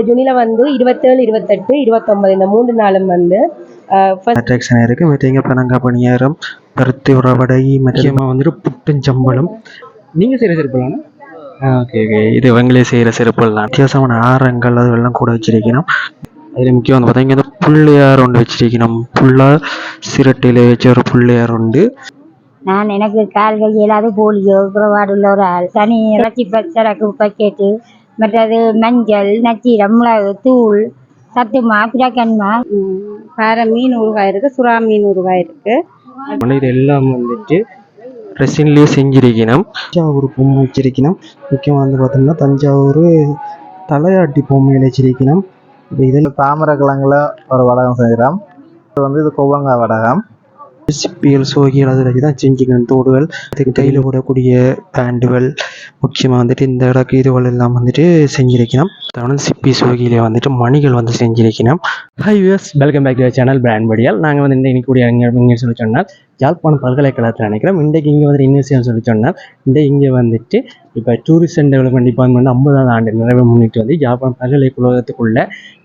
ஜூனில வந்து இருபத்தேழு இருபத்தெட்டு இருபத்தொன்பது இந்த மூன்று நாளும் வந்து ஃபர்ஸ்ட் அட்ராக்ஷன் இருக்கு. மற்றங்க பனங்கா பணியாரம் பருத்தி உறவடை முக்கியமாக வந்துட்டு புட்டுஞ்சம்பளம் நீங்க செய்யற செருப்புலான ஓகே ஓகே. இது இவங்களே செய்கிற செருப்புகள் தான் வித்தியாசமான ஆரங்கள் அது எல்லாம் கூட வச்சிருக்கணும். அதில் முக்கியம் வந்து பார்த்தா இங்கே வந்து புள்ளையார் ஒன்று வச்சிருக்கணும். புல்லா சிரட்டையில் வச்ச ஒரு புள்ளையார் உண்டு. நான் எனக்கு கால் கை இயலாது போலியோ குறைபாடு உள்ள ஒரு ஆள். தனி இறைச்சி ப- சரக்கு பக்கெட்டு மற்றது மஞ்சள் நச்சீரம் மிளகு தூள் சத்துமா பிரக்கன்மா பாறை மீன் ஊறுகாய் இருக்கு சுறா மீன் ஊறுகாய் இருக்கு. அதனால இது எல்லாம் வந்துட்டு ரெசின்லேயே செஞ்சிருக்கணும். தஞ்சாவூர் பொம்மை வச்சிருக்கணும். முக்கியமாக வந்து பார்த்தோம்னா தஞ்சாவூர் தலையாட்டி பொம்மையில் வச்சிருக்கணும். இப்போ இதில் தாமரை கிழங்குல ஒரு வடகம் செய்கிறோம் இது வந்து இது கொவ்வங்காய் வடகம். சிப்பிகள் சோகிகள் அதில் வச்சு தான் செஞ்சுக்கணும் தோடுகள் அதுக்கு கையில் போடக்கூடிய பேண்டுகள் முக்கியமாக வந்துட்டு இந்த இடக்கு இதுகள் எல்லாம் வந்துட்டு செஞ்சிருக்கணும். அதாவது சிப்பி சோகியிலே வந்துட்டு மணிகள் வந்து செஞ்சிருக்கணும். Hi US welcome back to channel brand படியால் நாங்கள் வந்து இன்னைக்கு கூடிய இங்கே சொல்லி சொன்னால் யாழ்ப்பாணம் பல்கலைக்கழகத்தில் நினைக்கிறோம் இன்றைக்கு இங்கே வந்து யூனிவர்சிட்டி சொல்லி சொன்னால் இந்த இங்கே வந்துட்டு இப்போ டூரிஸ்ட் அண்ட் டெவலப்மெண்ட் டிபார்ட்மெண்ட் ஐம்பதாவது ஆண்டு நிறைவு முன்னிட்டு வந்து யாழ்ப்பாணம் பல்கலைக்கழகத்துக்குள்ள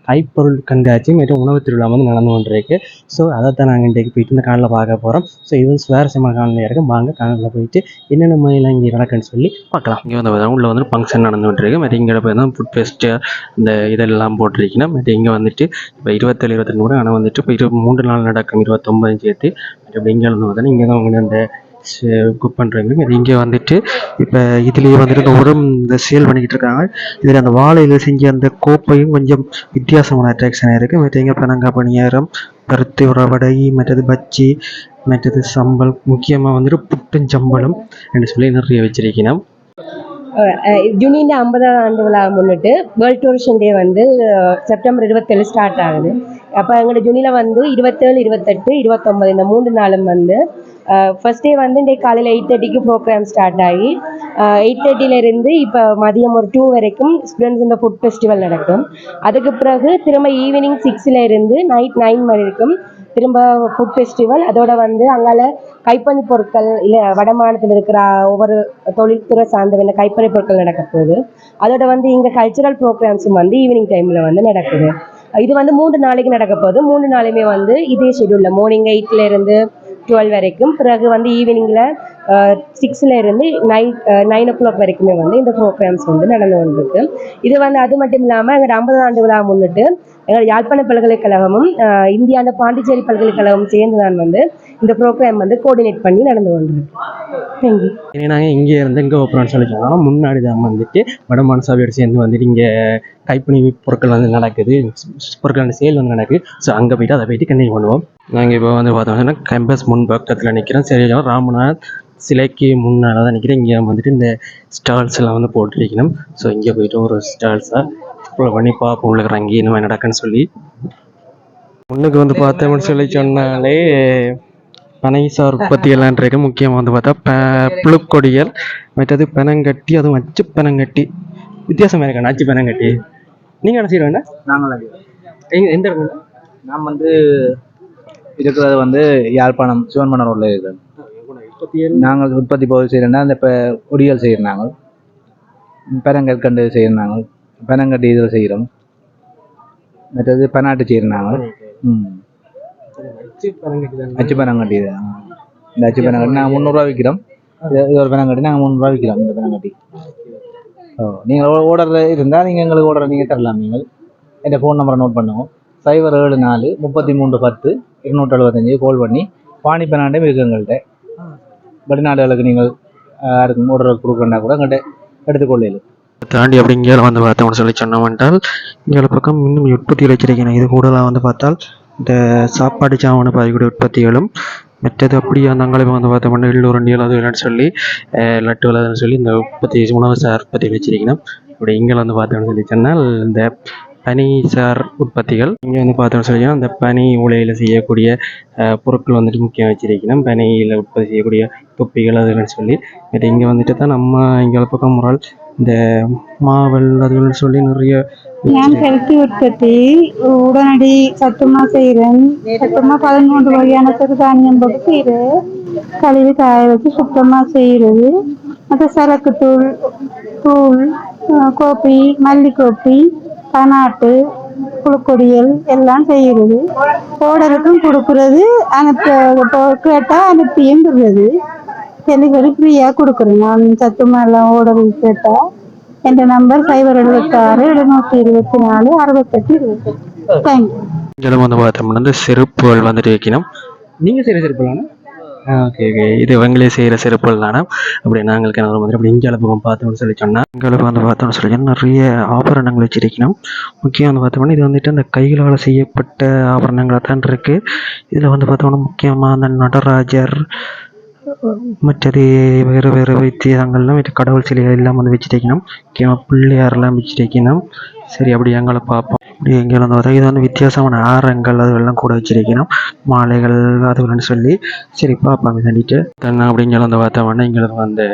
கைப்பொருள் கண்காட்சி மற்றும் உணவு திருவிழா வந்து நடந்து கொண்டிருக்கு. ஸோ அதை தான் நாங்கள் இன்றைக்கு போயிட்டு இந்த காலையில் பார்க்க போகிறோம் ஸோ இது வந்து சுவாரஸ்யமான காலநிலையாக இருக்கும். வாங்க காலையில் போயிட்டு என்னென்ன மாதிரிலாம் இங்கே நடக்குன்னு சொல்லி பார்க்கலாம். இங்கே வந்து பார்த்தா வந்து ஃபங்க்ஷன் நடந்து கொண்டிருக்கு. மற்ற இங்கே போய் தான் ஃபுட் ஃபெஸ்ட்டு இந்த இதெல்லாம் போட்டிருக்கணும் மற்ற இங்கே வந்துட்டு இப்போ இருபத்தேழு இருபத்தெண்டு கூட ஆனால் வந்துட்டு இப்போ இரு மூன்று நாள் நடக்கும். இருபத்தொம்பது சேர்த்து. மற்ற இங்கே வந்து பார்த்தோன்னா இங்கே தான் அவங்க அந்த குக் பண்ணுறவங்க இது இங்கே வந்துட்டு இப்போ இதுலேயே வந்துட்டு இந்த உரம் இந்த சேல் பண்ணிக்கிட்டு இருக்காங்க. இதில் அந்த வாழையில் செஞ்ச அந்த கோப்பையும் கொஞ்சம் வித்தியாசமான அட்ராக்ஷனாக இருக்குது மற்ற எங்கே பனங்கா பணியாரம் பருத்தி உறவடை மற்றது பஜ்ஜி மற்றது சம்பல் முக்கியமாக வந்துட்டு புட்டுஞ்சம்பளம் என்று சொல்லி நிறைய வச்சிருக்கணும். ஜூனியின் ஐம்பதாவது ஆண்டு விழா முன்னிட்டு வேர்ல்ட் டூரிஷன் டே வந்து செப்டம்பர் இருபத்தேழு ஸ்டார்ட் ஆகுது. அப்போ எங்களோட ஜூனியில் வந்து இருபத்தேழு இருபத்தெட்டு இருபத்தொம்பது இந்த மூன்று நாளும் வந்து Uh, ஃபர்ஸ்ட் டே வந்து இன்றைக்கு காலையில் எயிட் தேர்ட்டிக்கு ப்ரோக்ராம் ஸ்டார்ட் ஆகி uh, எயிட் தேர்ட்டிலேருந்து இப்போ மதியம் ஒரு டூ வரைக்கும் ஸ்டூடெண்ட்ஸ் இந்த ஃபுட் ஃபெஸ்டிவல் நடக்கும். அதுக்கு பிறகு திரும்ப ஈவினிங் சிக்ஸில் இருந்து நைட் நைன் வரைக்கும் திரும்ப ஃபுட் ஃபெஸ்டிவல் அதோட வந்து அங்கால கைப்பணி பொருட்கள் இல்லை வடமாநிலத்தில் இருக்கிற ஒவ்வொரு தொழில்துறை சார்ந்த இந்த கைப்பணி பொருட்கள் நடக்க போகுது. அதோட வந்து இங்கே கல்ச்சுரல் ப்ரோக்ராம்ஸும் வந்து ஈவினிங் டைமில் வந்து நடக்குது. இது வந்து மூன்று நாளைக்கு நடக்க போகுது. மூணு நாளையுமே வந்து இதே ஷெடியூலில் மார்னிங் எயிட்லேருந்து டுவெல் வரைக்கும். பிறகு வந்து ஈவினிங்கில் சிக்ஸில் இருந்து நைன் நைன் ஓ கிளாக் வரைக்குமே வந்து இந்த ப்ரோக்ராம்ஸ் வந்து நடந்து வந்திருக்கு இது வந்து அது மட்டும் இல்லாமல் எங்கள் ஐம்பது ஆண்டு விழா முன்னிட்டு எங்கள் யாழ்ப்பாண பல்கலைக்கழகமும் இந்தியாவில் பாண்டிச்சேரி பல்கலைக்கழகமும் சேர்ந்து தான் வந்து இந்த ப்ரோக்ராம் வந்து கோஆர்டினேட் பண்ணி நடந்து வந்திருக்கு ஏன்னா நாங்கள் இங்கே இருந்து எங்கே வைப்போம்னு சொல்லி சொன்னால் முன்னாடி தான் வந்துட்டு வடமான சபையோடு சேர்ந்து வந்துட்டு இங்கே கைப்பணி பொருட்கள் வந்து நடக்குது. பொருட்கள் வந்து சேல் வந்து நடக்குது. ஸோ அங்கே போயிட்டு அதை போயிட்டு கண்டினியூ பண்ணுவோம். நாங்கள் இப்போ வந்து பார்த்தோம்னா கேம்பஸ் முன் பக்கத்தில் நிற்கிறோம் சரி ராமநாத் சிலைக்கு முன்னால் தான் நிற்கிறேன் இங்கே வந்துட்டு இந்த ஸ்டால்ஸ் எல்லாம் வந்து போட்டிருக்கணும். ஸோ இங்கே போயிட்டு ஒரு ஸ்டால்ஸாக எக்ஸ்ப்ளோர் பண்ணி பார்ப்போம். உள்ள இறங்கி இந்த மாதிரி நடக்குன்னு சொல்லி. முன்னுக்கு வந்து பார்த்தோம்னு சொல்லி சொன்னாலே பனைசார் உற்பத்தி எல்லாம் இருக்கு. முக்கியமாக வந்து பார்த்தா ப புழுக்கொடிகள் மற்றது பெனங்கட்டி அதுவும் அச்சு பெனங்கட்டி. வித்தியாசமாக இருக்கா? அச்சு பெனங்கட்டி. நீங்கள் என்ன செய்ய வேண்டாம் நாங்கள் எங்க எந்த இடத்துல? நாம் வந்து இருக்கிறது வந்து யாழ்ப்பாணம் சிவன்மணம் ரோட்ல இருக்கிறோம் நாங்கள் உற்பத்தி பொருள் செய்கிறோம்னா இந்த இப்போ ஒடியல் செய்கிறோம் நாங்கள். பெரங்கற்கண்டு செய்கிறோம் நாங்கள். பெனங்கட்டி இதில் செய்கிறோம் மற்றது பெனாட்டு செய்கிறோம் நாங்கள். ம். அச்சு பெனங்கட்டி இது. இந்த அச்சு பெனங்கட்டி நாங்கள் முந்நூறுரூவா விற்கிறோம் இது ஒரு பெனங்கட்டி நாங்கள் முந்நூறுரூவா விற்கிறோம் இந்த பெனங்கட்டி ஓ நீங்கள் ஓர்டர் இருந்தால் நீங்கள் எங்களுக்கு ஓர்டர் நீங்கள் தரலாம் நீங்கள். என் ஃபோன் நம்பரை நோட் பண்ணுவோம். சைபர் ஏழு நாலு முப்பத்தி மூன்று பத்து இருநூற்றி எழுபத்தஞ்சு கால் பண்ணி பாணி பெனாண்டே இருக்கு எங்கள்கிட்ட வெளிநாடுகளுக்கு நீங்கள் யாருக்கும் ஆர்டர் கொடுக்கணுன்னா கூட எங்கள்கிட்ட எடுத்துக்கொள்ளலாம் தாண்டி அப்படி இங்கே வந்து பார்த்தோம்னு சொல்லி சொன்னோம்னால் இங்கே பக்கம் இன்னும் உற்பத்தி வச்சிருக்கேன் இது கூடலாம் வந்து பார்த்தால் இந்த சாப்பாடு சாமான பாதிக்கூடிய உற்பத்திகளும் மற்றது அப்படியே அந்த அங்கே வந்து பார்த்தோம்னா எள்ளூரண்டியல் அது இல்லைன்னு சொல்லி லட்டு விளாதுன்னு சொல்லி இந்த உற்பத்தி உணவு சார் உற்பத்தி வச்சிருக்கணும் அப்படி இங்கே வந்து பார்த்தோம்னு சொல்லி சொன்னால் இந்த பனிசார் உற்பத்திகள். இங்கே வந்து பார்த்தோம்னு சொல்லி அந்த பனி உலையில் செய்யக்கூடிய பொருட்கள் வந்துட்டு முக்கியம் வச்சிருக்கணும். பனியில் உற்பத்தி செய்யக்கூடிய தொப்பிகள் அதுகள்னு சொல்லி. பட் இங்கே வந்துட்டு தான் நம்ம இங்கே பக்கம் முறால் இந்த மாவல் அதுகள்னு சொல்லி நிறைய நான் ஹெல்த்தி உற்பத்தி உடனடி சத்துமா செய்கிறேன் சத்துமா பதிமூன்று வகையான சிறுதானியம் போட்டு செய்கிறேன் கழுவி காய வச்சு சுத்தமாக செய்கிறது மற்ற சரக்கு தூள் தூள் கோப்பி மல்லிகோப்பி பனாட்டு புழுக்கொடியல் எல்லாம் செய்கிறது. ஓடருக்கும் கொடுக்கறது அனுப்ப இப்போ கேட்டா அனுப்பியும் விடுறது டெலிவரி ஃப்ரீயா கொடுக்குறேன். நான் சத்துமா எல்லாம் ஓடர் கேட்டா என் நம்பர் சைபர் எழுபத்தாறு எழுநூத்தி இருபத்தி நாலு அறுபத்தெட்டு இருபத்தெட்டு. தேங்க்யூ வந்து பார்த்தோம்னா இந்த செருப்புகள் வந்துட்டு வைக்கணும். நீங்கள் செய்கிற செருப்புலாண்ணா ஓகே ஓகே இது இவங்களே செய்கிற சிறப்புகள் தானே? அப்படி நாங்களுக்கு என்ன மாதிரி அப்படி இங்கே பக்கம் பார்த்தோம்னு சொல்லி சொன்னால் எங்களுக்கு வந்து பார்த்தோம்னு சொல்லி நிறைய ஆபரணங்கள் வச்சிருக்கணும். முக்கியம் வந்து பார்த்தோம்னா இது வந்துட்டு அந்த கைகளால் செய்யப்பட்ட ஆபரணங்களாக தான் இருக்குது இதில் வந்து பார்த்தோம்னா முக்கியமாக அந்த நடராஜர் மற்றது வேறு வேறு வைத்தியங்கள்லாம் கடவுள் சிலைகள் எல்லாம் வந்து வச்சுருக்கணும். முக்கியமாக பிள்ளையாரெல்லாம் வச்சுருக்கணும். சரி அப்படி எங்களை பார்ப்போம். அப்படி எங்கே பார்த்தா இது வந்து வித்தியாசமான ஆரங்கள் அதுவெல்லாம் கூட வச்சிருக்கணும். மாலைகள் அதுகள்னு சொல்லி சரி பார்ப்பாங்க இதண்டிட்டு தங்க அப்படிங்கிற வந்து பார்த்தோம்னா எங்களுக்கு வந்து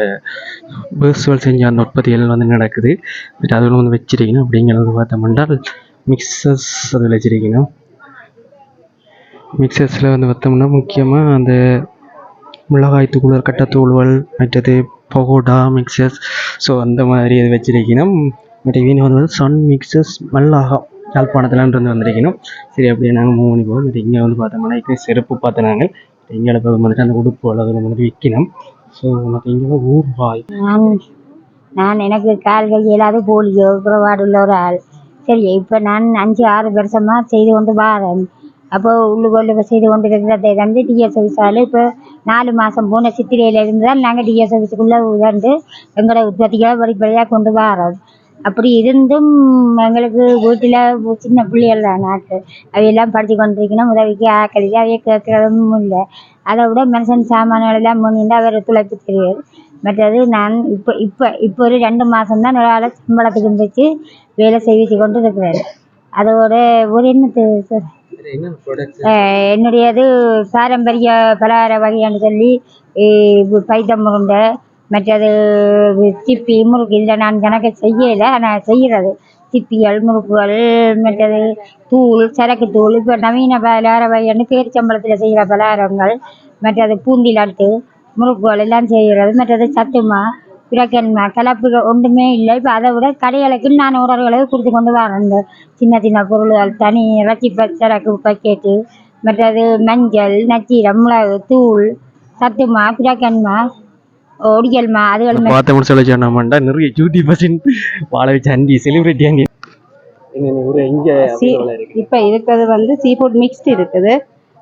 பேர்ஸ்வல் செஞ்ச அந்த உற்பத்திகள் வந்து நடக்குது. பட் அதில் வந்து வச்சிருக்கணும் அப்படிங்கிறது பார்த்தோம்னால் பார்த்தோம்னா அதில் வச்சிருக்கணும். மிக்சர்ஸில் வந்து பார்த்தோம்னா முக்கியமாக அந்த மிளகாய் தூள் கட்டத்தூள்கள் மற்றது பகோடா மிக்சர்ஸ் ஸோ அந்த மாதிரி இது வச்சிருக்கணும். பட் இவங்க வந்து சன் மிக்சர்ஸ் மல்லாகா யாழ்ப்பாணத்துலேருந்து வந்து வந்திருக்கணும். சரி அப்படியே நாங்கள் மூவ் பண்ணி போவோம். இங்கே வந்து பார்த்தோம்னா இப்போ செருப்பு பார்த்து நாங்கள். இங்கே வந்துட்டு அந்த உடுப்பு அதில் வந்துட்டு விற்கணும் ஸோ நமக்கு இங்கே ஊர்வாய் நான் நான் எனக்கு கால் கை இல்லாத போலியோ குறைபாடு உள்ள ஒரு ஆள். சரி இப்போ நான் அஞ்சு ஆறு வருஷமாக செய்து கொண்டு வாரேன். அப்போ உள்ளுக்குள்ள செய்து கொண்டு இருந்ததை வந்து டிஎஸ் ஆஃபீஸால் இப்போ நாலு மாதம் போன சித்திரையில் இருந்தால் நாங்கள் டிஎஸ் ஆஃபீஸுக்குள்ளே வந்து எங்களோட உற்பத்திகளை படிப்படியாக கொண்டு வரோம். அப்படி இருந்தும் எங்களுக்கு வீட்டில் சின்ன பிள்ளைகள் தான் நாட்டு. அவையெல்லாம் படித்து கொண்டிருக்கணும். உதவிக்கு ஆக்கிறது அவைய கேட்கறதும் இல்லை. அதை விட மனுஷன் சாமான்கள் எல்லாம் முன்னின்று அவர் துளைப்பு தெரியாது மற்றது நான் இப்போ இப்போ இப்போ ஒரு ரெண்டு மாதம் தான் சம்பளத்துக்கு வச்சு வேலை செய்வித்து கொண்டு இருக்கிறாரு அதோட ஒரு என்னத்து சார்? என்னுடையது பாரம்பரிய பலகார வகைன்னு சொல்லி பைத்தம் உருண்டை மற்றது சிப்பி முறுக்கு இதில் நான் எனக்கு செய்யலை நான் செய்கிறது சிப்பிகள் முறுக்குகள் மற்றது தூள் சரக்கு தூள் இப்போ நவீன பலகார வகையான பேரிச்சம்பளத்தில் செய்கிற பலகாரங்கள் மற்றது பூந்தி லட்டு முறுக்குகள் எல்லாம் செய்கிறது மற்றது சத்துமா பிரக்கன்மா கலப்புகள் ஒன்றுமே இல்லை. இப்போ அதை விட கடைகளுக்கு நான் உறவுகளை கொடுத்து கொண்டு வரேன். இந்த சின்ன சின்ன பொருள்கள் தனி இறைச்சி சரக்கு பக்கெட்டு மற்றது மஞ்சள் நச்சீரம் மிளகு தூள் சத்துமா பிரக்கன்மா சொல்லி சொன்னோம்னா நிறைய ஜூட்டி பர்சன்ட் வாழ வச்ச அண்டி செலிபிரிட்டி அண்டி என்ன ஒரு இங்கே இப்போ இருக்கிறது வந்து சீ ஃபுட் மிக்ஸ்டு இருக்குது.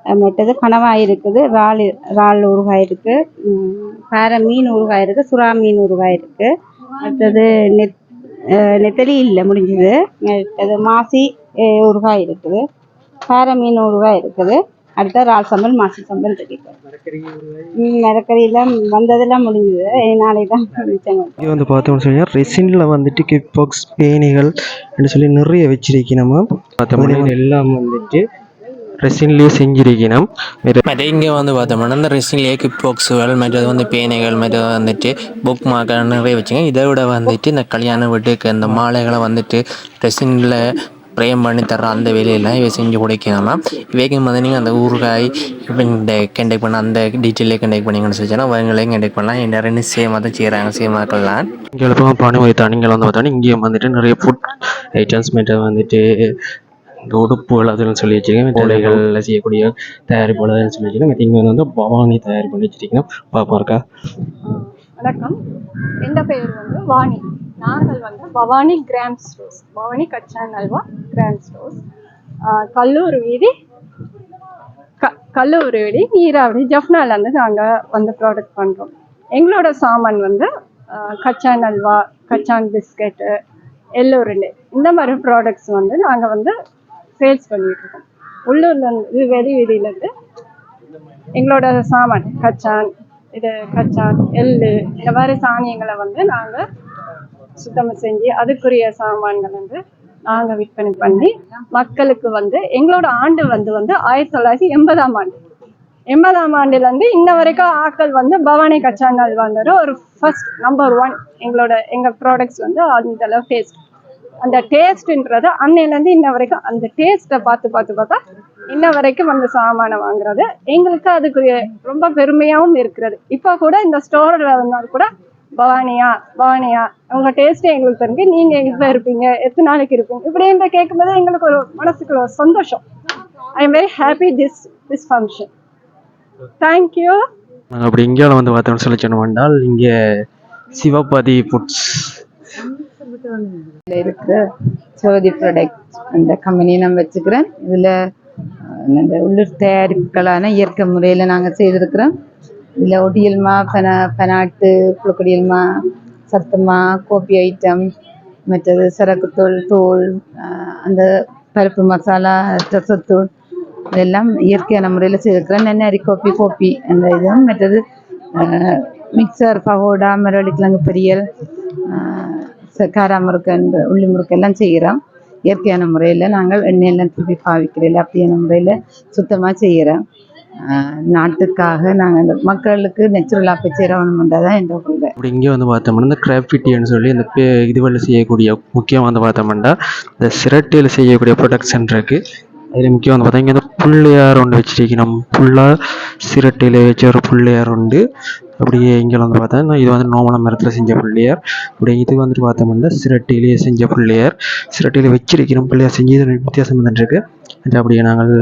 அஹ் மற்றது கணவாய் இருக்குது இறால் இறால் ஊறுகாய் இருக்குது பாறை மீன் ஊறுகாய் இருக்குது சுறா மீன் ஊறுகாய் இருக்குது அடுத்தது நெத் நெத்தலி இல்லை முடிஞ்சது. அடுத்தது மாசி ஊறுகாய் இருக்குது. பாறை மீன் ஊறுகாய் இருக்குது. அடுத்த இறால் சம்பல் மாசி சம்பல் மரக்கறியெல்லாம் வந்ததெல்லாம் முடிஞ்சது. நாளைக்கு தான் மிச்சம் இங்கே வந்து பார்த்தோம்னு சொல்லி ரெசினில் வந்துட்டு கிக் பாக்ஸ் பேணிகள் அப்படின்னு சொல்லி நிறைய வச்சிருக்கணும். பார்த்தோம்னா இது எல்லாம் வந்துட்டு ரெசின்லேயே செஞ்சிருக்கணும். மற்ற இங்கே வந்து பார்த்தோம்னா இந்த ரெஸ்டிங்லேயே கிக் பாக்ஸுகள் மற்றது வந்து பேனைகள் மற்றது வந்துட்டு புக் மார்க்கர் நிறைய வச்சுங்க இதை விட வந்துட்டு இந்த கல்யாண வீட்டுக்கு இந்த மாலைகளை வந்துட்டு ரெஸ்டிங்கில் ப்ரேம் பண்ணி தர்ற அந்த வேலையெல்லாம் இவை செஞ்சு கொடுக்கணுமா இவைக்கும் வந்து நீங்கள் அந்த ஊறுகாய் இப்போ இந்த கண்டக்ட் பண்ண அந்த டீட்டெயிலே கண்டக்ட் பண்ணிங்கன்னு சொல்லிச்சுன்னா அவங்களையும் கண்டக்ட் பண்ணலாம். என்ன ரெண்டு சேமாக தான் செய்கிறாங்க சேமாக்கள்லாம் இங்கே எழுப்ப பணி வைத்தான் நீங்கள் வந்து பார்த்தோன்னா இங்கேயும் வந்துட்டு நிறைய ஃபுட் ஐட்டம்ஸ் மற்ற வந்துட்டு இந்த உடுப்புகள் அதுன்னு சொல்லி வச்சிருக்கேன். மூளைகளில் செய்யக்கூடிய தயாரிப்புகள் சொல்லி வச்சிருக்கேன். இங்கே வந்து பவானி தயார் பண்ணி வச்சிருக்கேன். பாப்பா இருக்கா? வணக்கம். என் பெயர் வந்து? வாணி. நாங்கள் வந்து பவானி கிராண்ட் ஸ்டோர்ஸ் பவானி கச்சான் அல்வா கிராண்ட் ஸ்டோர்ஸ் கல்லூர் வீதி க கல்லூர் வீதி நீராவரி ஜஃப்னாலேருந்து நாங்கள் வந்து ப்ராடக்ட் பண்ணுறோம் எங்களோட சாமான் வந்து கச்சான் அல்வா கச்சான் பிஸ்கெட்டு எல்லோருண்டே இந்த மாதிரி ப்ராடக்ட்ஸ் வந்து நாங்கள் வந்து சேல்ஸ் பண்ணிகிட்ருக்கோம் உள்ளூர்லேருந்து வெளி வீதியிலேருந்து எங்களோட சாமான் கச்சான் இது கச்சான் எள்ளு இந்த மாதிரி சாணியங்களை வந்து நாங்கள் சுத்தம் செஞ்சு அதுக்குரிய சாமான்கள் வந்து நாங்கள் விற்பனை பண்ணி மக்களுக்கு வந்து எங்களோட ஆண்டு வந்து வந்து ஆயிரத்தி தொள்ளாயிரத்தி எண்பதாம் ஆண்டு. எண்பதாம் ஆண்டுலேருந்து இன்ன வரைக்கும் ஆட்கள் வந்து பவானி கச்சான் அல்வாங்கிற ஒரு ஃபர்ஸ்ட் நம்பர் ஒன் எங்களோட எங்கள் ப்ராடக்ட்ஸ் வந்து அந்த அளவு டேஸ்ட் அந்த டேஸ்ட்ன்றது அன்னையிலேருந்து இன்ன வரைக்கும் அந்த டேஸ்ட்டை பார்த்து பார்த்து பார்த்தா இன்ன வரைக்கும் அந்த சாமானை வாங்குறது. எங்களுக்கு அதுக்கு ரொம்ப பெருமையாகவும் இருக்கிறது. இப்போ கூட இந்த ஸ்டோரில் வந்தால் கூட பவானியா பவானியா உங்க டேஸ்ட்டே எங்களுக்கு தெரிஞ்சு நீங்க எங்க இருப்பீங்க எத்தனை நாளைக்கு இருப்பீங்க? இப்படி என்ற கேட்கும்போது எங்களுக்கு ஒரு மனசுக்கு ஒரு சந்தோஷம். I am very happy this this function thank you நாங்கள் அப்படி இந்தியாவில் வந்து பார்த்தோம்னு சொல்லி சொன்னோம் என்றால் இங்கே சிவபதி ஃபுட்ஸ் இருக்கிற சோதி ப்ராடக்ட் அந்த கம்பெனியை நான் வச்சுக்கிறேன். இதில் இந்த உள்ளூர் தயாரிப்புகளான இயற்கை முறையில் நாங்கள் செய்திருக்கிறோம். இதில் ஒடியல்மா பெனா பெனாட்டு புழுக்கொடியல்மா சத்துமா கோபி ஐட்டம் மற்றது சரக்குத்தூள் தூள் ஆஹ் அந்த பருப்பு மசாலா ரசத்தூள் இதெல்லாம் இயற்கையான முறையில் செய்திருக்கிறேன். நென்னரி கோப்பி கோப்பி அந்த இதுவும் மற்றது மிக்சர் பகோடா மரவள்ளிக்கிழங்கு பொரியல் ஆஹ் காரா முறுக்கு உள்ளி முறுக்கு எல்லாம் செய்கிறோம் இயற்கையான முறையில் நாங்கள் எண்ணெயெல்லாம் திருப்பி பாவிக்கிறதில்ல அப்படியான முறையில் சுத்தமாக செய்கிறோம் நாட்டுக்காக நாங்கள் இந்த மக்களுக்கு நெச்சுரலாக போய் செய்கிறோம்ன்றதான் தான் கொள்கை அப்படி இங்கே வந்து பார்த்தோம்னா இந்த கிராஃபிட்டின்னு சொல்லி இந்த பே இதுவெல்லாம் செய்யக்கூடிய முக்கியம் வந்து பார்த்தோம்னா இந்த சிரட்டையில் செய்யக்கூடிய ப்ரொடக்ஷன் இருக்குது அதில் முக்கியம் வந்து பார்த்தா இங்கே வந்து புள்ளையார் ஒன்று வச்சிருக்கணும். ஃபுல்லாக சிரட்டையில் வச்ச ஒரு புள்ளையார் உண்டு. அப்படியே இங்கே வந்து பார்த்தா இது வந்து நோமல மரத்தில் செஞ்ச பிள்ளையார். அப்படியே இது வந்துட்டு பார்த்தோம்னா சிரட்டையிலேயே செஞ்ச பிள்ளையார். சிரட்டையில் வச்சிருக்கணும் பிள்ளையார். செஞ்சு வித்தியாசம் வந்துட்டுருக்கு அது அப்படியே நாங்கள்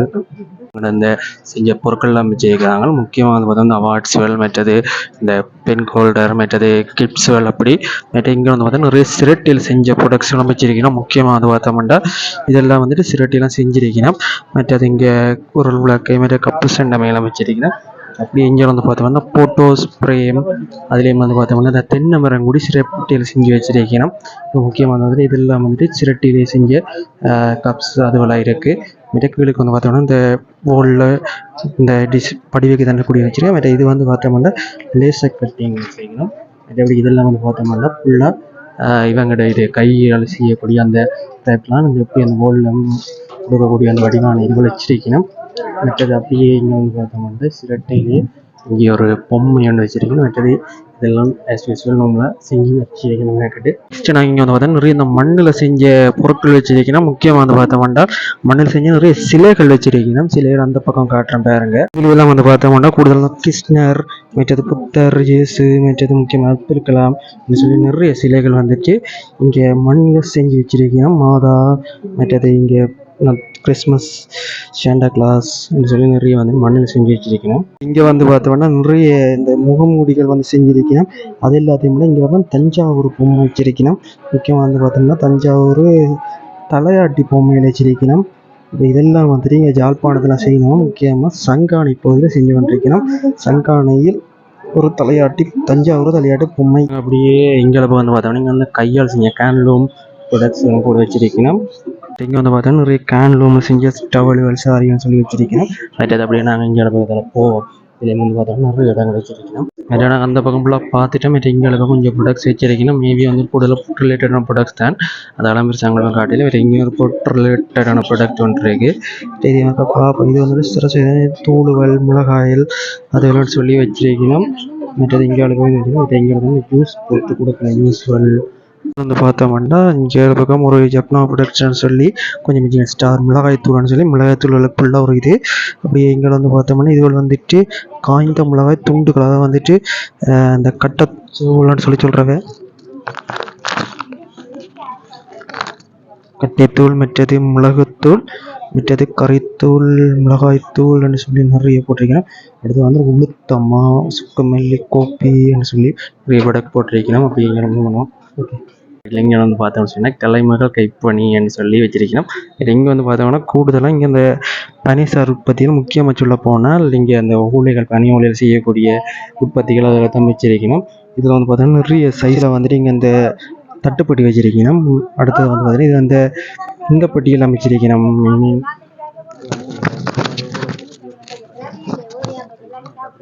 அந்த செஞ்ச பொருட்கள்லாம் வச்சிருக்கிறாங்க. முக்கியமாக வந்து பார்த்தோம்னா இந்த அவார்ட்ஸ்கள் மற்றது இந்த பென் ஹோல்டர் மற்றது கிப்ஸ்கள் அப்படி மற்ற இங்கே வந்து பார்த்தோம்னா நிறைய சிரட்டியில் செஞ்ச ப்ரொடக்ட்ஸ்லாம் வச்சிருக்கணும் முக்கியமாக வந்து பார்த்தோம்னா இதெல்லாம் வந்துட்டு சிரட்டிலாம் செஞ்சிருக்கணும் மற்றது இங்கே குரல் விளக்கை மற்ற கப்பு சண்டமையெல்லாம் வச்சிருக்கணும் அப்படி இங்கே வந்து பார்த்தோம்னா போட்டோஸ் ஃப்ரேம் அதுலேயும் வந்து பார்த்தோம்னா இந்த தென்னை மரம் கூடி சிரட்டியில் செஞ்சு வச்சிருக்கணும் இப்போ முக்கியமாக வந்துட்டு இதெல்லாம் வந்துட்டு சிரட்டியிலே செஞ்ச கப்ஸ் அதுவெல்லாம் இருக்குது மிதக்குகளுக்கு வந்து பார்த்தோம்னா இந்த போலில் இந்த டிஷ் படிவைக்கு தண்டக்கூடிய வச்சிருக்கேன் மற்ற இது வந்து பார்த்தோம்னா லேசர் கட்டிங் செய்யணும். மற்றபடி இதெல்லாம் வந்து பார்த்தோம்னா ஃபுல்லாக இவங்கட இது கையால் செய்யக்கூடிய அந்த டைப்லாம் நம்ம எப்படி அந்த போலில் கொடுக்கக்கூடிய அந்த வடிவான இது வச்சிருக்கணும். மற்றது அப்படியே இங்கே வந்து பார்த்தோம்னா சிரட்டையிலே இங்கே ஒரு பொம்மை ஒன்று வச்சிருக்கணும் மற்றது இதெல்லாம் ஆஸ் யூஸ்வல் நம்மள செஞ்சு வச்சிருக்கணும் கேட்டுட்டு. நெக்ஸ்ட் நாங்கள் இங்கே வந்து பார்த்தா நிறைய இந்த மண்ணில் செஞ்ச பொருட்கள் வச்சிருக்கணும் முக்கியமாக வந்து பார்த்தோம்னா மண்ணில் செஞ்ச நிறைய சிலைகள் வச்சிருக்கணும் சிலைகள் அந்த பக்கம் காட்டுறேன் பாருங்க. இதுலாம் வந்து பார்த்தோம்னா கூடுதலாக கிருஷ்ணர் மற்றது புத்தர் இயேசு மற்றது முக்கியமாக அப்துல் கலாம் சொல்லி நிறைய சிலைகள் வந்துச்சு. இங்கே மண்ணில் செஞ்சு வச்சிருக்கணும் மாதா மற்றது இங்கே கிறிஸ்மஸ் சேண்டா கிளாஸ் சொல்லி நிறைய வந்து மண்ணில் செஞ்சு வச்சிருக்கணும் இங்கே வந்து பார்த்தோம்னா நிறைய இந்த முகமூடிகள் வந்து செஞ்சிருக்கணும் அது எல்லாத்தையும் விட இங்கே வந்து தஞ்சாவூர் பொம்மை வச்சிருக்கணும் முக்கியமாக வந்து பார்த்தோம்னா தஞ்சாவூர் தலையாட்டி பொம்மையில் வச்சிருக்கணும் இப்போ இதெல்லாம் வந்துட்டு இங்கே ஜாழ்ப்பாணத்தில் செய்யணும். முக்கியமாக சங்கானை பகுதியில் செஞ்சு கொண்டிருக்கணும் சங்கானையில் ஒரு தலையாட்டி தஞ்சாவூர் தலையாட்டி பொம்மை. அப்படியே இங்கே வந்து பார்த்தோம்னா இங்கே வந்து கையால் செஞ்ச கேன்லூம் ப்ரொடக்ட்ஸ் எல்லாம் கூட வச்சிருக்கணும் இங்கே வந்து பார்த்தோன்னா நிறைய கேன் கேன்லூம் செஞ்ச டவல்கள் சாரின்னு சொல்லி வச்சிருக்கணும் மற்றது அப்படியே நாங்கள் இங்கே பக்கத்தில் போவோம். இதில் வந்து பார்த்தோம்னா நிறைய இடங்கள் வச்சிருக்கணும் மற்ற நாங்கள் அந்த பக்கம் ஃபுல்லாக பார்த்துட்டு மற்ற இங்கே கொஞ்சம் ப்ராடக்ட்ஸ் வச்சிருக்கணும் மேபி வந்து கூடுதலாக ஃபுட் ரிலேட்டடான ப்ராடக்ட்ஸ் தான். அதெல்லாம் பெருசாக அங்கே காட்டியில் வேறு இங்கே ஒரு ஃபுட் ரிலேட்டடான ப்ராடக்ட் ஒன்று இருக்குது இது வந்து பார்ப்போம் இது வந்து சிறு சிறு தூளுகள் மிளகாயில் அதெல்லாம் சொல்லி வச்சிருக்கணும் மற்றது இங்கே வந்து இது இங்கே வந்து ஜூஸ் போட்டு கொடுக்குற ஜூஸ்கள் வந்து பார்த்தோம்னா இங்கே பக்கம் ஒரு ஜப்னா ப்ரொடக்ஷன் சொல்லி கொஞ்சம் கொஞ்சம் ஸ்டார் மிளகாய் தூள்னு சொல்லி மிளகாய் ஃபுல்லாக ஒரு இது. அப்படியே இங்கே வந்து பார்த்தோம்னா இதுகள் வந்துட்டு காய்ந்த மிளகாய் துண்டுகள். அதாவது வந்துட்டு அந்த இந்த கட்டத்தூள்னு சொல்லி சொல்கிறாங்க கட்டைத்தூள் மற்றது மிளகுத்தூள் மற்றது கறித்தூள் மிளகாய்த்தூள்னு சொல்லி நிறைய போட்டிருக்கிறேன். அடுத்து வந்து உளுத்தம்மா சுக்கமல்லி கோப்பின்னு சொல்லி நிறைய ப்ராடக்ட் போட்டிருக்கணும் அப்படிங்கிற மூணு பண்ணுவோம். ஓகே இளைஞர் வந்து பார்த்தோம்னு சொன்னால் கலைமகள் கைப்பணின்னு சொல்லி வச்சிருக்கணும். இது இங்கே வந்து பார்த்தோம்னா கூடுதலாக இங்கே இந்த பனிசார் உற்பத்தியில் முக்கியமாக சொல்ல போனால் இங்கே அந்த ஊழியர்கள் பனி ஊழியர் செய்யக்கூடிய உற்பத்திகள் அதில் தான் வச்சிருக்கணும். இதில் வந்து பார்த்தோம்னா நிறைய சைஸில் வந்துட்டு இங்கே இந்த தட்டுப்பட்டி வச்சிருக்கணும். அடுத்தது வந்து பார்த்தீங்கன்னா இது அந்த இந்த பெட்டியில் அமைச்சிருக்கணும்.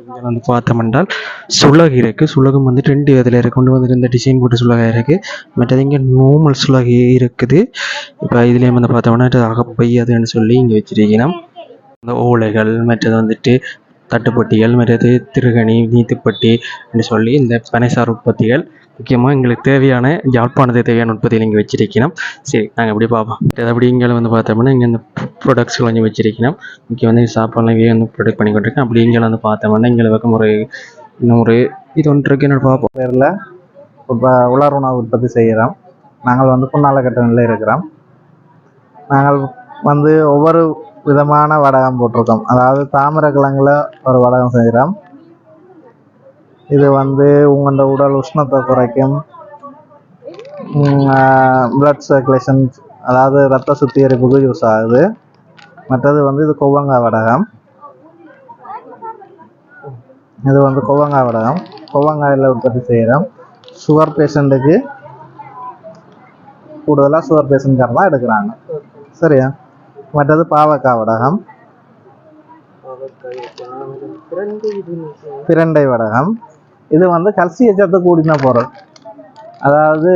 நீங்கள் வந்து பார்த்தோம் என்றால் சுலகு இருக்குது சுலகம் வந்து ரெண்டு விதத்தில் இருக்குது கொண்டு வந்து இந்த டிசைன் போட்டு சுலகை இருக்குது மற்றது இங்கே நார்மல் சுலகு இருக்குது. இப்போ இதுலேயும் வந்து பார்த்தோம்னா இது அகப்பை அதுன்னு சொல்லி இங்கே வச்சிருக்கணும் இந்த ஓலைகள் மற்றது வந்துட்டு தட்டுப்பட்டிகள் மற்றது திருகணி நீத்துப்பட்டி அப்படின்னு சொல்லி இந்த பனைசார் உற்பத்திகள் முக்கியமாக எங்களுக்கு தேவையான யாழ்ப்பாணத்துக்கு தேவையான உற்பத்தியில் இங்கே வச்சிருக்கணும். சரி நாங்கள் எப்படி பார்ப்போம்? அப்படி இங்கே வந்து பார்த்தோம்னா இங்கே இந்த ப்ராடக்ட்ஸ் கொஞ்சம் வச்சிருக்கணும். முக்கியம் வந்து சாப்பாடுலாம் இங்கே வந்து ப்ரொடக்ட் பண்ணி கொண்டிருக்கேன். அப்படி இங்கே வந்து பார்த்தோம்னா இங்கே பக்கம் ஒரு இன்னொரு இது ஒன்று இருக்கு. என்னோட பார்ப்போம். பேரில் இப்போ உலர் உணவு உற்பத்தி செய்கிறோம் நாங்கள் வந்து புன்னாலக்கட்டணில் இருக்கிறோம். நாங்கள் வந்து ஒவ்வொரு விதமான வடகம் போட்டிருக்கோம். அதாவது தாமிர கிழங்குல ஒரு வடகம் செய்கிறோம் இது வந்து உங்களோட உடல் உஷ்ணத்தை குறைக்கும். பிளட் சர்க்குலேஷன் அதாவது ரத்த சுத்திகரிப்புக்கு யூஸ் ஆகுது. மற்றது வந்து இது கொவ்வங்காய் வடகம். இது வந்து கொவ்வங்காய் வடகம். கொவ்வங்காயில் உற்பத்தி செய்கிறோம் சுகர் பேஷண்ட்டுக்கு கூடுதலாக சுகர் பேஷண்ட்காரர் தான் எடுக்கிறாங்க. சரியா? மற்றது பாவக்காய் வடகம். பிரண்டை வடகம். இது வந்து கல்சிய சத்து கூடின பொருள் அதாவது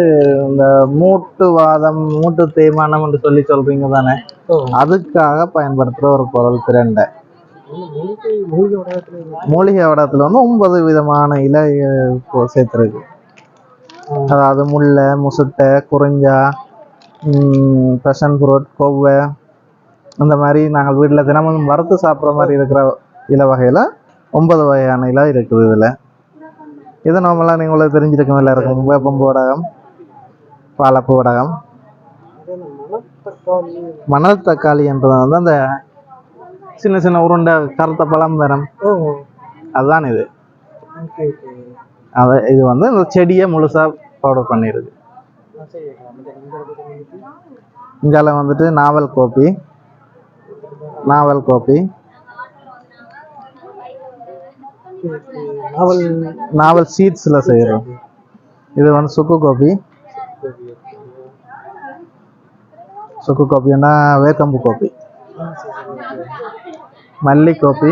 இந்த மூட்டு வாதம் மூட்டு தேய்மானம் என்று சொல்லி சொல்றீங்க தானே? அதுக்காக பயன்படுத்துகிற ஒரு பொருள் பிரண்டை மூலிகை வடகத்தில் வந்து ஒன்பது விதமான இலை சேர்த்துருக்கு. அதாவது முல்லை முசுட்டை குறிஞ்சா பெஷன் ஃப்ரூட் கொவ்வை இந்த மாதிரி நாங்கள் வீட்டில் தினமும் வறுத்து சாப்பிட்ற மாதிரி இருக்கிற இலை வகையில் ஒன்பது வகையான இலை இருக்குது இதில். இது நார்மலாக நீங்களும் தெரிஞ்சிருக்கும் இருக்கும். வேப்பம்பு வடகம் பாலப்பு வடகம் மணல் தக்காளி என்றது வந்து அந்த சின்ன சின்ன உருண்டை கருத்த பழம் வரும் அதுதான் இது. அது இது வந்து இந்த செடியை முழுசா பவுடர் பண்ணிருக்கு இங்கால வந்துட்டு நாவல் கோப்பி. நாவல் கோப்பி. நாவல் நாவல் சீட்ஸில் செய்கிறோம் இது வந்து சுக்கு காபி. சுக்கு கோப்பின்னா வேக்கம்பு காபி. மல்லி காபி.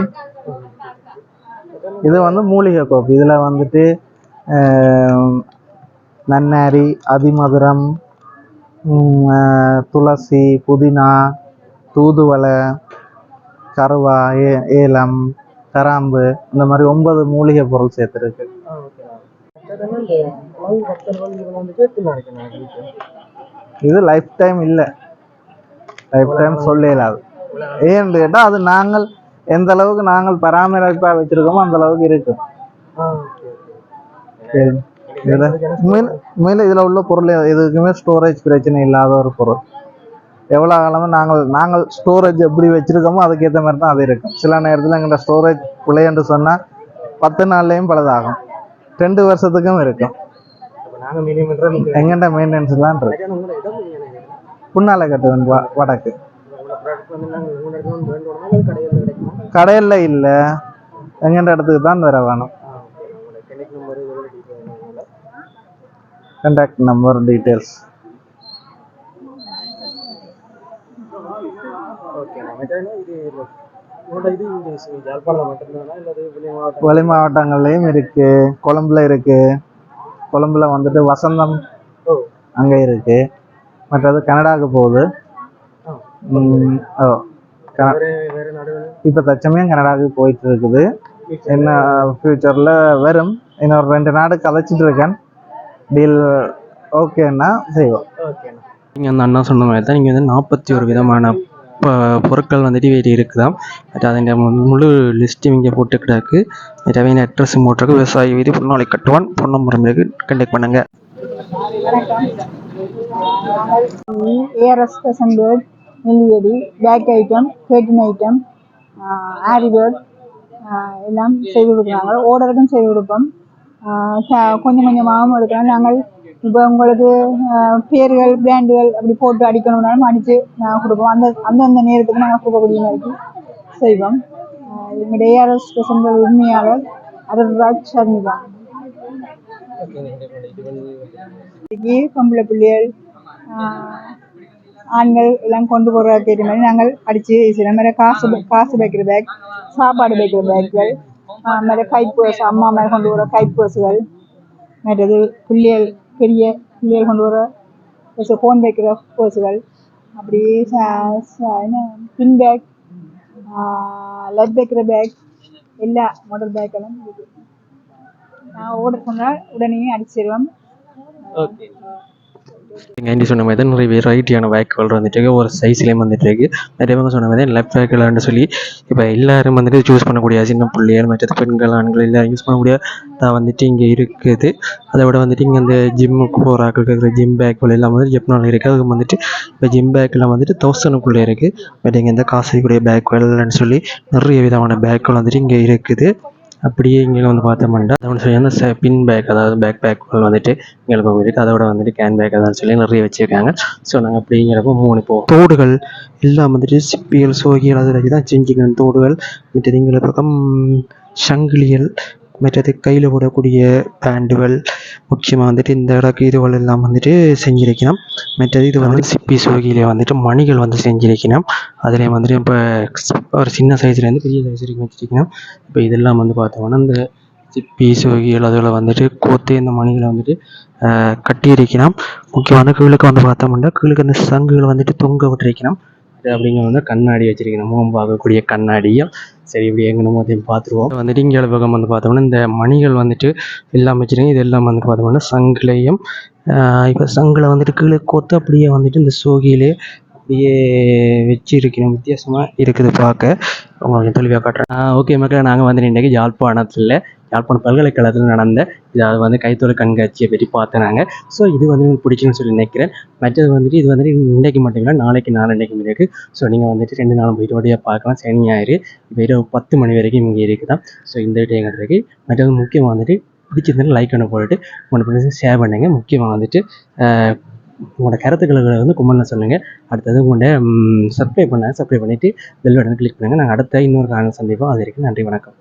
இது வந்து மூலிகை காபி. இதில் வந்துட்டு நன்னாரி அதிமதுரம் துளசி புதினா தூதுவளை கருவா ஏ ஏலம் கராம்பு இந்த மாதிரி ஒன்பது மூலிகை பொருள் சேர்த்துருக்கு. இது லைஃப் டைம் இல்லை. லைஃப் டைம் சொல்ல இயலாது ஏன்னு கேட்டால் அது நாங்கள் எந்த அளவுக்கு நாங்கள் பராமரிப்பாக வச்சிருக்கோமோ அந்த அளவுக்கு இருக்கும். இதுல உண்மையில இதில் உள்ள பொருள் எதுக்குமே ஸ்டோரேஜ் பிரச்சனை இல்லாத ஒரு பொருள். எவ்வளோ காலமும் நாங்கள் நாங்கள் ஸ்டோரேஜ் எப்படி வச்சிருக்கோமோ அதுக்கேற்ற மாதிரி தான் அது இருக்கும். சில நேரத்தில் எங்கள்கிட்ட ஸ்டோரேஜ் பிள்ளைன்னு சொன்னால் பத்து நாள்லேயும் பழுதாகும். ரெண்டு வருஷத்துக்கும் இருக்கும். எங்கள்கிட்ட மெயின்டெனன்ஸ்லாம் இருக்கு. புண்ணால கட்டுவன் வடக்கு. கடையில் இல்லை. எங்கள்கிட்ட இடத்துக்கு தான் வர வேணும். கான்டாக்ட் நம்பர் டீட்டெயில்ஸ் வெளி மாவட்டங்கள்லையும் இருக்கு. கொழம்புல இருக்கு. கொழம்புல வந்துட்டு வசந்தம் அங்கே இருக்கு. மற்றது கனடாவுக்கு போகுது. ஓ இப்போ தச்சமயம் கனடாவுக்கு போயிட்டு இருக்குது என்ன ஃப்யூச்சரில் வரும். இன்னொரு ரெண்டு நாடு கதைச்சிட்டு இருக்கேன் டீல் ஓகேன்னா செய்வோம். நீங்கள் அந்த அண்ணா சொன்ன மாதிரி தான் இங்கே வந்து நாற்பத்தி ஒரு விதமான பொருட்கள் வந்துட்டு வேறு இருக்குதாம். பட் அதன் முழு லிஸ்ட்டும் இங்கே போட்டு கிடக்கு. ரவீன் அட்ரஸ் போட்டிருக்கு. விவசாய வீதி புண்ணாலை கட்டுவான். பொன்னம்பரம் இருக்கு. கண்டெக்ட் பண்ணுங்க. ஏஆர்எஸ் ஃபேஷன் பேர்ட் நெல்லியடி பேக் ஐட்டம் கேட்டின் ஐட்டம் ஆரி பேர்ட் எல்லாம் செய்து கொடுக்குறாங்க. ஓடருக்கும் செய்து கொடுப்போம். கொஞ்சம் கொஞ்சமாகவும் எடுக்கிறோம் நாங்கள் இப்போ உங்களுக்கு பேர்கள் பிராண்டுகள் அப்படி போட்டு அடிக்கணும்னாலும் அடித்து நாங்கள் கொடுப்போம். அந்த அந்தந்த நேரத்துக்கு நாங்கள் கொடுக்கக்கூடிய மாதிரி செய்வோம். எங்களுடைய ஏஆர்எஸ் பேர்ட் உரிமையாளர் அருள்ராஜ் சர்மிகா இன்னைக்கு பொம்பளை பிள்ளைகள் ஆண்கள் எல்லாம் கொண்டு போகிறதுக்கு ஏற்ற மாதிரி நாங்கள் அடித்து சில மாதிரி காசு காசு வைக்கிற பேக் சாப்பாடு வைக்கிற பேக்குகள் மாதிரி கைப்பர்ஸ் அம்மா மேலே கொண்டு வர கைப்பர்ஸுகள் மற்றது பிள்ளைகள் பெரிய பிள்ளைகள் கொண்டு வர ஃபோன் வைக்கிற பர்ஸுகள் அப்படி என்ன பின் பேக் லட் வைக்கிற பேக் எல்லா மாடல் பேக் எல்லாம் நான் ஆர்டர் பண்ணால் உடனே அடிச்சிடுவோம் நீங்கள் ஆண்டி சொன்ன மாதிரி தான் நிறைய வெரைட்டியான வேக்குகள் வந்துட்டு இருக்கு ஒரு சைஸ்லேயும் வந்துட்டு இருக்கு பேர் சொன்ன மாதிரி லெஃப்ட் பேக்கில்னு சொல்லி இப்போ எல்லாரும் வந்துட்டு சூஸ் பண்ணக்கூடிய சின்ன பிள்ளைகள் மற்றது பெண்கள் ஆண்கள் எல்லாரும் யூஸ் பண்ணக்கூடிய தான் வந்துட்டு இங்கே இருக்குது. அதை விட வந்துட்டு இங்கே இந்த ஜிம்முக்கு போகிறாக்கள் இருக்கிற ஜிம் பேக்குகள் எல்லாம் வந்து ஜெப்னால் இருக்குது அதுக்கு வந்துட்டு இப்போ ஜிம் பேக்கெல்லாம் வந்துட்டு தௌசண்ட்குள்ளே இருக்குது பட் இங்கே இந்த காசு காசுக்கூடிய பேக்குகள்னு சொல்லி நிறைய விதமான பேக்குகள் வந்துட்டு இங்கே இருக்குது. அப்படியே இங்கே வந்து பார்த்தோம்னா அதோட சொல்லி அந்த பின் பேக் அதாவது பேக் பேக்குகள் வந்துட்டு எங்களுக்கு இருக்குது அதோட வந்துட்டு கேன் பேக் அதான் சொல்லி நிறைய வச்சுருக்காங்க. ஸோ நாங்கள் அப்படிங்கிறப்போ மூணு போவோம் தோடுகள் எல்லாம் வந்துட்டு சிப்பிகள் சோகிகள் அதை வச்சு தான் செஞ்சுக்கணும். தோடுகள் மற்ற பக்கம் சங்கிலிகள் மற்றது கையில் போடக்கூடிய பேண்டுகள் முக்கியமாக வந்துட்டு இந்த இடக்கு இதுகள் எல்லாம் வந்துட்டு செஞ்சிருக்கணும். மற்றது இது வந்து சிப்பி சோகியிலே வந்துட்டு மணிகள் வந்து செஞ்சிருக்கணும். அதுலேயும் வந்துட்டு இப்போ ஒரு சின்ன சைஸ்லேருந்து பெரிய சைஸ் வரைக்கும் வச்சிருக்கணும். இப்போ இதெல்லாம் வந்து பார்த்தோம்னா இந்த சிப்பி சோகிகள் அதில் வந்துட்டு கோத்து இந்த மணிகளை வந்துட்டு ஆஹ், கட்டி இருக்கணும் முக்கியமான கீழுக்கு வந்து பார்த்தோம்னா கீழுக்கு அந்த சங்குகளை வந்துட்டு தொங்க விட்டுருக்கணும். அது அப்படிங்கிறது வந்து கண்ணாடி வச்சிருக்கணும். முகம் பார்க்கக்கூடிய கண்ணாடியும் சரி இப்படி எங்கன்னு அதையும் பார்த்துருவோம். வந்துட்டு இங்கே பக்கம் வந்து பார்த்தோம்னா இந்த மணிகள் வந்துட்டு எல்லாம் வச்சிருக்கீங்க. இது எல்லாம் வந்துட்டு பார்த்தோம்னா சங்கிலையும். இப்போ சங்கில் வந்துட்டு கீழே கொத்து அப்படியே வந்துட்டு இந்த சோகியிலே அப்படியே வச்சு இருக்கணும் வித்தியாசமாக இருக்குது பார்க்க. உங்களுக்கு தெளிவாக காட்டுறேன். ஓகே மக்களே நாங்கள் வந்து இன்றைக்கி யாழ்ப்பாணத்தில் யாழ்ப்பாணம் பல்கலைக்கழகத்தில் நடந்த இதாவது வந்து கைத்தொழில் கண்காட்சியை பற்றி பார்த்தேன் ஸோ இது வந்து எனக்கு பிடிச்சுன்னு சொல்லி நினைக்கிறேன். மற்றது வந்துட்டு இது வந்துட்டு இன்றைக்கு மட்டும் இல்லை நாளைக்கு நாளன்னைக்கும் இருக்குது ஸோ நீங்கள் வந்துட்டு ரெண்டு நாளும் போயிட்டு வழியாக பார்க்கலாம். சனி ஞாயிறு இப்போ இரவு பத்து மணி வரைக்கும் இங்கே இருக்குதான். ஸோ இந்த டைம் இருக்குது மற்றது முக்கியமாக வந்துட்டு பிடிச்சிருந்தாலும் லைக் பண்ண போட்டுட்டு உங்களோட ஃப்ரெண்ட்ஸுக்கு ஷேர் பண்ணுங்கள் முக்கியமாக வந்துட்டு உங்களோட கருத்துக்களை வந்து கும்பலில் சொல்லுங்கள் அடுத்தது உங்களோட சப்ஸ்கிரைப் பண்ண சப்ஸ்கிரைப் பண்ணிவிட்டு பெல் பட்டனை கிளிக் பண்ணுங்கள் நாங்கள் அடுத்த இன்னொரு காரணம் சந்திப்போம். அது வரைக்கும் நன்றி வணக்கம்.